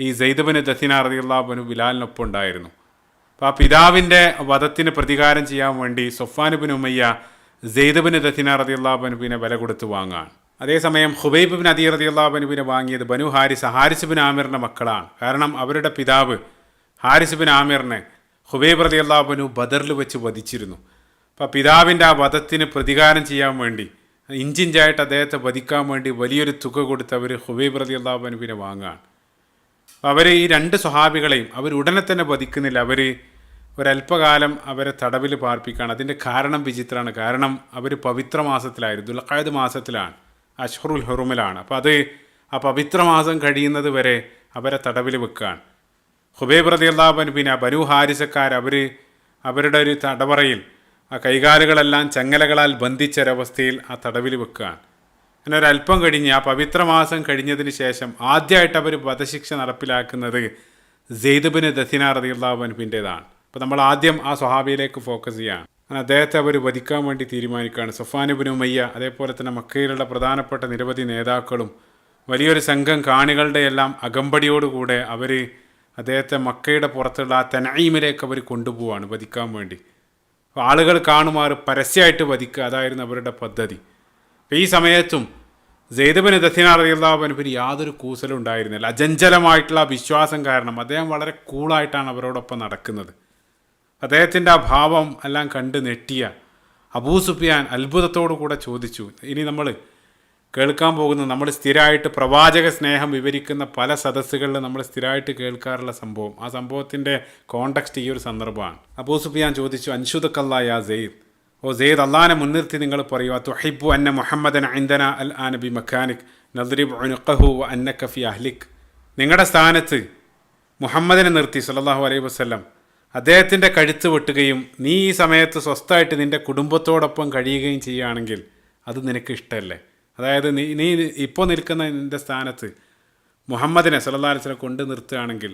ഈ സെയ്ദബിന് ദസിന റതിയുള്ളാബനു ബിലാലിനൊപ്പം ഉണ്ടായിരുന്നു. അപ്പോൾ ആ പിതാവിന്റെ വധത്തിന് പ്രതികാരം ചെയ്യാൻ വേണ്ടി സൊഫാനുബിൻ ഉമയ്യ സെയ്ദബിന് ദസിന റതിയുള്ളാബനുബിനെ വില കൊടുത്ത് വാങ്ങാണ്. അതേസമയം ഹുബൈബിൻ അദി റതിയുള്ളാബനുബിനെ വാങ്ങിയത് ബനു ഹാരിസ് ഹാരിസ് ബിൻ ആമിറിന്റെ മക്കളാണ്. കാരണം അവരുടെ പിതാവ് ഹാരിസ് ബിൻ ആമിറിനെ ഹുബൈബ് റതിയുള്ളാബനു ബദറിൽ വെച്ച് വധിച്ചിരുന്നു. അപ്പോൾ പിതാവിന്റെ ആ വധത്തിന് പ്രതികാരം ചെയ്യാൻ വേണ്ടി ഇഞ്ചിഞ്ചായിട്ട് അദ്ദേഹത്തെ വധിക്കാൻ വേണ്ടി വലിയൊരു തുക കൊടുത്ത് അവർ ഹുബൈബ് റതി അള്ളാഹുബനുവിനെ വാങ്ങുകയാണ് അവർ ഈ രണ്ട് സ്വഹാബികളെയും അവർ ഉടനെ തന്നെ വധിക്കുന്നില്ല. അവർ ഒരല്പകാലം അവരെ തടവിൽ പാർപ്പിക്കുകയാണ് അതിന്റെ കാരണം വിചിത്രമാണ്. കാരണം അവർ പവിത്ര മാസത്തിലായിരുന്നു ദുൽഖായത് മാസത്തിലാണ്. അഷ്ഹറുൽ ഹുറുമിലാണ്. അപ്പോൾ അത് ആ പവിത്ര മാസം കഴിയുന്നത് വരെ അവരെ തടവിൽ വെക്കുകയാണ് ഹുബൈബ് റതി അള്ളാഹുബൻ പിന്നെ ബനു ഹാരിസക്കാർ അവർ അവരുടെ ഒരു തടവറയിൽ ആ കൈകാലുകളെല്ലാം ചങ്ങലകളാൽ ബന്ധിച്ചൊരവസ്ഥയിൽ ആ തടവിൽ വെക്കുകയാണ് അങ്ങനെ ഒരല്പം കഴിഞ്ഞ് ആ പവിത്രമാസം കഴിഞ്ഞതിന് ശേഷം ആദ്യമായിട്ട് അവർ വധശിക്ഷ നടപ്പിലാക്കുന്നത് ജെയ്ദബിന് ദസിന റതിയുള്ളാബൻപിന്റെതാണ് അപ്പോൾ നമ്മൾ ആദ്യം ആ സ്വഹാബിയിലേക്ക് ഫോക്കസ് ചെയ്യുകയാണ് അങ്ങനെ അദ്ദേഹത്തെ അവർ വധിക്കാൻ വേണ്ടി തീരുമാനിക്കുകയാണ്. സുഫാനുബിന് ഉമയ്യ അതേപോലെ തന്നെ മക്കയിലുള്ള പ്രധാനപ്പെട്ട നിരവധി നേതാക്കളും വലിയൊരു സംഘം കാണികളുടെ എല്ലാം അകമ്പടിയോടുകൂടെ അവർ അദ്ദേഹത്തെ മക്കയുടെ പുറത്തുള്ള ആ തെനൈമിലേക്ക് അവർ കൊണ്ടുപോവാണ് വധിക്കാൻ വേണ്ടി. അപ്പോൾ ആളുകൾ കാണുമാർ പരസ്യമായിട്ട് വധിക്കുക അതായിരുന്നു അവരുടെ പദ്ധതി. ഈ സമയത്തും ജെയ്ദബിന് ഒരു യാതൊരു കൂസലും ഉണ്ടായിരുന്നില്ല. അജഞ്ചലമായിട്ടുള്ള വിശ്വാസം കാരണം അദ്ദേഹം വളരെ കൂളായിട്ടാണ് അവരോടൊപ്പം നടക്കുന്നത്. അദ്ദേഹത്തിന്റെ ആ ഭാവം എല്ലാം കണ്ട് നെട്ടിയ അബൂ സുഫിയാൻ അത്ഭുതത്തോടു കൂടെ ചോദിച്ചു ഇനി നമ്മൾ കേൾക്കാൻ പോകുന്ന നമ്മൾ സ്ഥിരമായിട്ട് പ്രവാചക സ്നേഹം വിവരിക്കുന്ന പല സദസ്സുകളിൽ നമ്മൾ സ്ഥിരമായിട്ട് കേൾക്കാറുള്ള സംഭവം ആ സംഭവത്തിന്റെ കോണ്ടക്സ്റ്റ് ഈ ഒരു സന്ദർഭമാണ്. അബൂ സുഫിയാൻ ചോദിച്ചു അൻഷുദക്കല്ലാ യാ സെയ്ദ് ഓ സെയ്ദ് അള്ളാനെ മുൻനിർത്തി നിങ്ങൾ പറയുക തുഹിബു അന്ന മുഹമ്മദൻ ഐന്ദന അൽ ആനബി മക്കാനിക് നദ്രിബ് ഉനുഖഹു വ അന്ന കഫി അഹ്ലിഖ് നിങ്ങളുടെ സ്ഥാനത്ത് മുഹമ്മദിനെ നിർത്തി സല്ലല്ലാഹു അലൈഹി വസ്ലം അദ്ദേഹത്തിന്റെ കഴുത്ത് വെട്ടുകയും നീ ഈ സമയത്ത് സ്വസ്ഥമായിട്ട് നിന്റെ കുടുംബത്തോടൊപ്പം കഴിയുകയും ചെയ്യുകയാണെങ്കിൽ അത് നിനക്ക് ഇഷ്ടമല്ലേ? അതായത് നീ നീ ഇപ്പോൾ നിൽക്കുന്ന നിന്റെ സ്ഥാനത്ത് മുഹമ്മദിനെ വസല്ലം കൊണ്ട് നിർത്തുകയാണെങ്കിൽ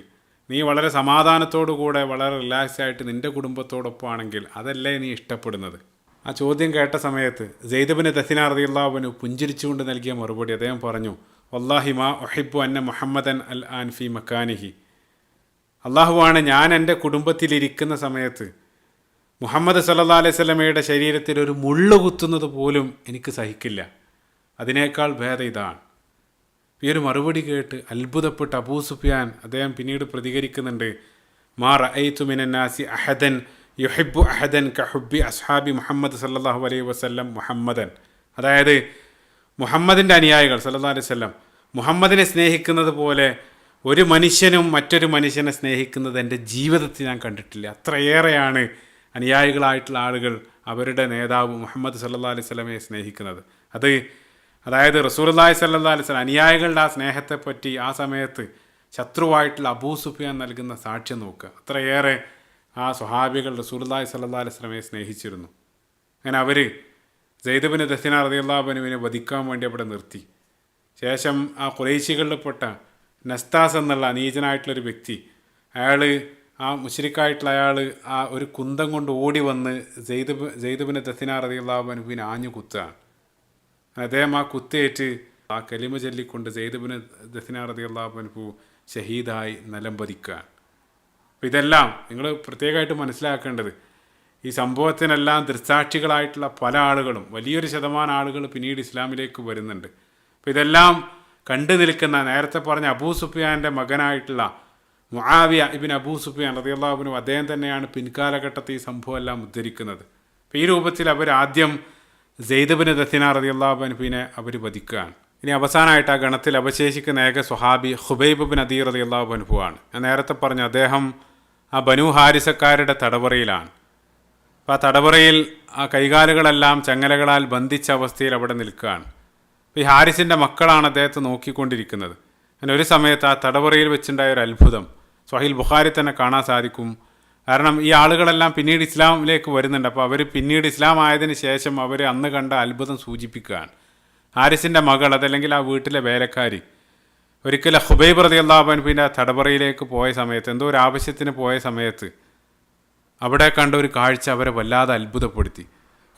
നീ വളരെ സമാധാനത്തോടു കൂടെ വളരെ റിലാക്സ് ആയിട്ട് നിന്റെ കുടുംബത്തോടൊപ്പം ആണെങ്കിൽ അതല്ലേ നീ ഇഷ്ടപ്പെടുന്നത്? ആ ചോദ്യം കേട്ട സമയത്ത് ജെയ്ദബിന് ദസിന റതിയുള്ളാബിന് പുഞ്ചിരിച്ചുകൊണ്ട് നൽകിയ മറുപടി അദ്ദേഹം പറഞ്ഞു വല്ലാഹി മാ ഒഹിബു അന്ന മുഹമ്മദൻ അൽ ആൻഫി മക്കാനിഹി അള്ളാഹുവാണ് ഞാൻ എന്റെ കുടുംബത്തിലിരിക്കുന്ന സമയത്ത് മുഹമ്മദ് സല്ലാ അലൈഹി സ്വലമയുടെ ശരീരത്തിൽ ഒരു മുള്ളു കുത്തുന്നത് പോലും എനിക്ക് സഹിക്കില്ല. അതിനേക്കാൾ ഭേദം ഇതാണ്. ഈ ഒരു മറുപടി കേട്ട് അത്ഭുതപ്പെട്ട് അബൂ സുഫിയാൻ അദ്ദേഹം പിന്നീട് പ്രതികരിക്കുന്നുണ്ട് മാ റഅയ്തു മിനന്നാസി അഹദൻ യുഹിബു അഹദൻ കഹുബി അസ്ഹാബി മുഹമ്മദ് സല്ലാഹു അലൈഹി വസ്ലം മുഹമ്മദൻ. അതായത് മുഹമ്മദിന്റെ അനുയായികൾ സല്ലാ അലൈഹി വല്ലം മുഹമ്മദിനെ സ്നേഹിക്കുന്നത് പോലെ ഒരു മനുഷ്യനും മറ്റൊരു മനുഷ്യനെ സ്നേഹിക്കുന്നത് എന്റെ ജീവിതത്തിൽ ഞാൻ കണ്ടിട്ടില്ല. അത്രയേറെയാണ് അനുയായികളായിട്ടുള്ള ആളുകൾ അവരുടെ നേതാവ് മുഹമ്മദ് സല്ലാ അലൈഹി സ്വലമയെ സ്നേഹിക്കുന്നത്. അത് അതായത് റസൂർല്ലാഹി സല്ലാ അലൈഹി സ്വലം അനുയായികളുടെ ആ സ്നേഹത്തെപ്പറ്റി ആ സമയത്ത് ശത്രുവായിട്ടുള്ള അബൂ സുഫിയാൻ നൽകുന്ന സാക്ഷ്യം നോക്കുക. അത്രയേറെ ആ സ്വഹാബികൾ റസൂർല്ലാഹി സല്ലാ അലൈഹി സ്വലമയെ സ്നേഹിച്ചിരുന്നു. അങ്ങനെ അവർ ജയ്ദബിന് ദസിന റതിയുള്ളാബനുവിനെ വധിക്കാൻ വേണ്ടി അവിടെ നിർത്തി. ശേഷം ആ കുറേശികളിൽപ്പെട്ട നസ്താസ് എന്നുള്ള അനീചനായിട്ടുള്ളൊരു വ്യക്തി അയാൾ ആ മുഷരിക്കായിട്ടുള്ള അയാൾ ആ ഒരു കുന്തം കൊണ്ട് ഓടി വന്ന് ജെയ്തബ് ജെയ്തബിന് ദസിന റതിയുള്ളാബനുവിനെ ആഞ്ഞു കുത്തുകയാണ്. അദ്ദേഹം ആ കുത്തേറ്റ് ആ കലിമ ചൊല്ലിക്കൊണ്ട് ജെയ്തബിന് ദഫിന റതി അള്ളാഹുബൻഹു ഷഹീദായി നിലം പതിക്കുകയാണ് അപ്പോൾ ഇതെല്ലാം നിങ്ങൾ പ്രത്യേകമായിട്ട് മനസ്സിലാക്കേണ്ടത്. ഈ സംഭവത്തിനെല്ലാം ദൃക്സാക്ഷികളായിട്ടുള്ള പല ആളുകളും വലിയൊരു ശതമാനം ആളുകൾ പിന്നീട് ഇസ്ലാമിലേക്ക് വരുന്നുണ്ട്. അപ്പോൾ ഇതെല്ലാം കണ്ടു നിൽക്കുന്ന നേരത്തെ പറഞ്ഞ അബൂ സുഫിയാന്റെ മകനായിട്ടുള്ള മുആവിയ ഇബിൻ അബൂ സുഫിയാൻ റതിയല്ലാബിനും അദ്ദേഹം തന്നെയാണ് പിൻകാലഘട്ടത്തിൽ ഈ സംഭവം എല്ലാം ഉദ്ധരിക്കുന്നത്. അപ്പോൾ ഈ രൂപത്തിൽ അവർ ആദ്യം സെയ്ദബിന് ദത്തിന പിന്നെ അവർ വധിക്കുകയാണ്. ഇനി അവസാനമായിട്ട് ആ ഗണത്തിൽ അവശേഷിക്കുന്ന ഏക സ്വഹാബി ഹുബൈബ് ബിൻ അദീർ റതിയല്ലാബ് അനുഭവമാണ് ഞാൻ നേരത്തെ പറഞ്ഞു അദ്ദേഹം ആ ബനു ഹാരിസക്കാരുടെ തടവറയിലാണ്. അപ്പോൾ ആ തടവറയിൽ ആ കൈകാലുകളെല്ലാം ചങ്ങലകളാൽ ബന്ധിച്ച അവസ്ഥയിൽ അവിടെ നിൽക്കുകയാണ്. ഈ ഹാരിസിന്റെ മക്കളാണ് അദ്ദേഹത്തെ നോക്കിക്കൊണ്ടിരിക്കുന്നത്. അങ്ങനെ ഒരു സമയത്ത് ആ തടവറയിൽ വെച്ചുണ്ടായ ഒരു അത്ഭുതം സ്വഹീൽ ബുഖാരി തന്നെ കാണാൻ സാധിക്കും. കാരണം ഈ ആളുകളെല്ലാം പിന്നീട് ഇസ്ലാമിലേക്ക് വരുന്നുണ്ട്. അപ്പോൾ അവർ പിന്നീട് ഇസ്ലാം ആയതിനു ശേഷം അവർ അന്ന് കണ്ട അത്ഭുതം സൂചിപ്പിക്കുകയാണ്. ഹാരിസിന്റെ മകൾ അതല്ലെങ്കിൽ ആ വീട്ടിലെ വേലക്കാരി ഒരിക്കലും ഹുബൈബ് റതി അള്ളാഹുബൻ പിന്നെ തടവറയിലേക്ക് പോയ സമയത്ത് എന്തോ ഒരു ആവശ്യത്തിന് പോയ സമയത്ത് അവിടെ കണ്ട ഒരു കാഴ്ച അവരെ വല്ലാതെ അത്ഭുതപ്പെടുത്തി.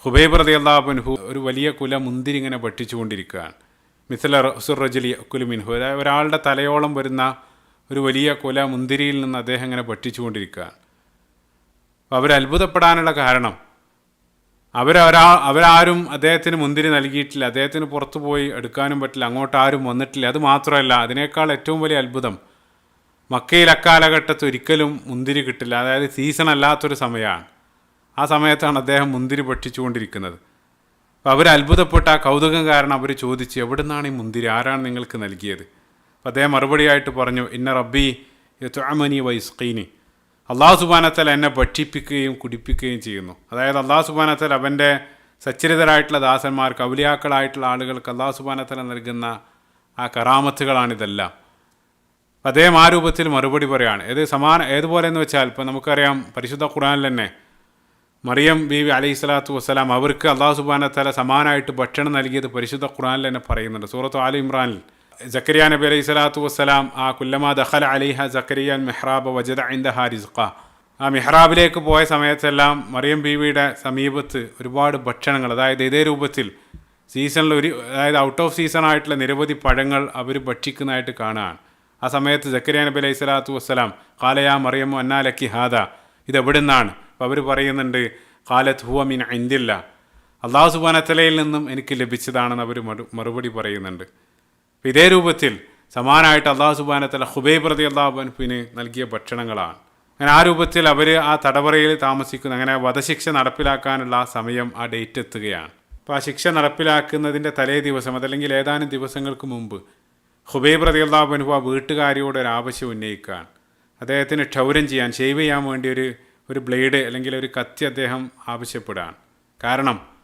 ഹുബൈബ് റതി അള്ളാഹുബൻഹു ഒരു വലിയ കുല മുന്തിരി ഇങ്ങനെ വെട്ടിച്ചുകൊണ്ടിരിക്കുകയാണ്. മിസല റസുർ റജലി കുലുമിൻഹു അതായത് ഒരാളുടെ തലയോളം വരുന്ന ഒരു വലിയ കുല മുന്തിരിയിൽ നിന്ന് അദ്ദേഹം ഇങ്ങനെ ഭക്ഷിച്ചുകൊണ്ടിരിക്കുകയാണ് അപ്പോൾ അവർ അത്ഭുതപ്പെടാനുള്ള കാരണം അവരൊരാ അവരാരും അദ്ദേഹത്തിന് മുന്തിരി നൽകിയിട്ടില്ല. അദ്ദേഹത്തിന് പുറത്തു പോയി എടുക്കാനും പറ്റില്ല. അങ്ങോട്ട് ആരും വന്നിട്ടില്ല. അത് മാത്രമല്ല അതിനേക്കാൾ ഏറ്റവും വലിയ അത്ഭുതം മക്കയിൽ അക്കാലഘട്ടത്ത് ഒരിക്കലും മുന്തിരി കിട്ടില്ല. അതായത് സീസൺ അല്ലാത്തൊരു സമയമാണ്. ആ സമയത്താണ് അദ്ദേഹം മുന്തിരി ഭക്ഷിച്ചുകൊണ്ടിരിക്കുന്നത്. അപ്പോൾ അവർ അത്ഭുതപ്പെട്ട ആ കൗതുകം കാരണം അവർ ചോദിച്ചു എവിടെ നിന്നാണ് ഈ മുന്തിരി? ആരാണ് നിങ്ങൾക്ക് നൽകിയത്? അപ്പോൾ അദ്ദേഹം മറുപടിയായിട്ട് പറഞ്ഞു ഇന്ന റബ്ബി യത്തുഅമനി വൈസ്കീനി അള്ളാഹു സുബാനത്തൽ എന്നെ ഭക്ഷിപ്പിക്കുകയും കുടിപ്പിക്കുകയും ചെയ്യുന്നു. അതായത് അള്ളാഹു സുബാനത്തൽ അവന്റെ സച്ചരിതരായിട്ടുള്ള ദാസന്മാർക്ക് ഔലിയാക്കളായിട്ടുള്ള ആളുകൾക്ക് അള്ളാഹു സുബാനത്തല നൽകുന്ന ആ കറാമത്തുകളാണിതെല്ലാം. അദ്ദേഹം ആ രൂപത്തിൽ മറുപടി പറയാണ്. ഏത് സമാന ഏതുപോലെ എന്ന് വെച്ചാൽ ഇപ്പം നമുക്കറിയാം പരിശുദ്ധ ഖുറാനിൽ തന്നെ മറിയം ബീവി അലൈഹി സ്വലാത്തു വസ്സലാം അവർക്ക് അള്ളാഹു സുബാന തല സമാനമായിട്ട് ഭക്ഷണം നൽകിയത് പരിശുദ്ധ ഖുറാനിൽ തന്നെ പറയുന്നുണ്ട്. സൂറത്ത് ആലി ഇമ്രാനിൽ ജക്കരിയ നബി അലൈഹി സ്വലാത്തു വസ്സലാം ആ കുല്ലമാ ദഹൽ അലിഹ ജക്കരിയ മെഹ്റാബ് വജദ ഇന്ദ ഹാരിസ്ഖ ആ മെഹ്റാബിലേക്ക് പോയ സമയത്തെല്ലാം മറിയം ബീവിയുടെ സമീപത്ത് ഒരുപാട് ഭക്ഷണങ്ങൾ അതായത് ഇതേ രൂപത്തിൽ സീസണിൽ ഒരു അതായത് ഔട്ട് ഓഫ് സീസൺ ആയിട്ടുള്ള നിരവധി പഴങ്ങൾ അവർ ഭക്ഷിക്കുന്നതായിട്ട് കാണുകയാണ് ആ സമയത്ത് ജക്കരിയ നബി അലൈഹി സ്വലാത്തു വസ്സലാം കാലയാ മറിയം അന്നാലക്കി ഹാദ? ഇതെവിടെ നിന്നാണ് അപ്പോൾ അവർ പറയുന്നുണ്ട് കാലത്ത് ഹുവ മീൻ ഇന്ദില്ല അള്ളാഹു സുബാനത്തലയിൽ നിന്നും എനിക്ക് ലഭിച്ചതാണെന്ന് അവർ മറു മറുപടി പറയുന്നുണ്ട്. ഇതേ രൂപത്തിൽ സമാനമായിട്ട് അള്ളാഹു സുബാനത്തല ഹുബൈബ് പ്രതി അള്ളാഹുബൻഫിന് നൽകിയ ഭക്ഷണങ്ങളാണ്. അങ്ങനെ ആ രൂപത്തിൽ അവർ ആ തടവറയിൽ താമസിക്കുന്ന അങ്ങനെ വധശിക്ഷ നടപ്പിലാക്കാനുള്ള സമയം ആ ഡേറ്റ് എത്തുകയാണ്. അപ്പോൾ ആ ശിക്ഷ നടപ്പിലാക്കുന്നതിന്റെ തലേ ദിവസം അതല്ലെങ്കിൽ ഏതാനും ദിവസങ്ങൾക്ക് മുമ്പ് ഹുബൈബ് റതി അള്ളാഹുബൻഹു ആ വീട്ടുകാരിയോട് ഒരു ആവശ്യം ഉന്നയിക്കുകയാണ്. അദ്ദേഹത്തിന് ക്ഷൗരം ചെയ്യാൻ ഷെയ്വ് ചെയ്യാൻ വേണ്ടി ഒരു ഒരു ബ്ലേഡ് അല്ലെങ്കിൽ ഒരു കത്തി അദ്ദേഹം ആവശ്യപ്പെടുകയാണ്. കാരണം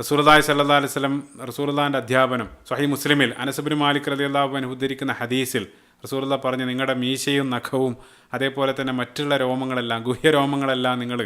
റസൂർദായ് സല്ലാ അലൈഹി സ്വലം റസൂർദാന്റെ അധ്യാപനം സഹി മുസ്ലിമിൽ അനസബിൻ മാലിക് റലി അള്ളാഹുബൻ ഉദ്ധരിക്കുന്ന ഹദീസിൽ റസൂർദ പറഞ്ഞു നിങ്ങളുടെ മീശയും നഖവും അതേപോലെ തന്നെ മറ്റുള്ള രോമങ്ങളെല്ലാം ഗുഹ്യ രോമങ്ങളെല്ലാം നിങ്ങൾ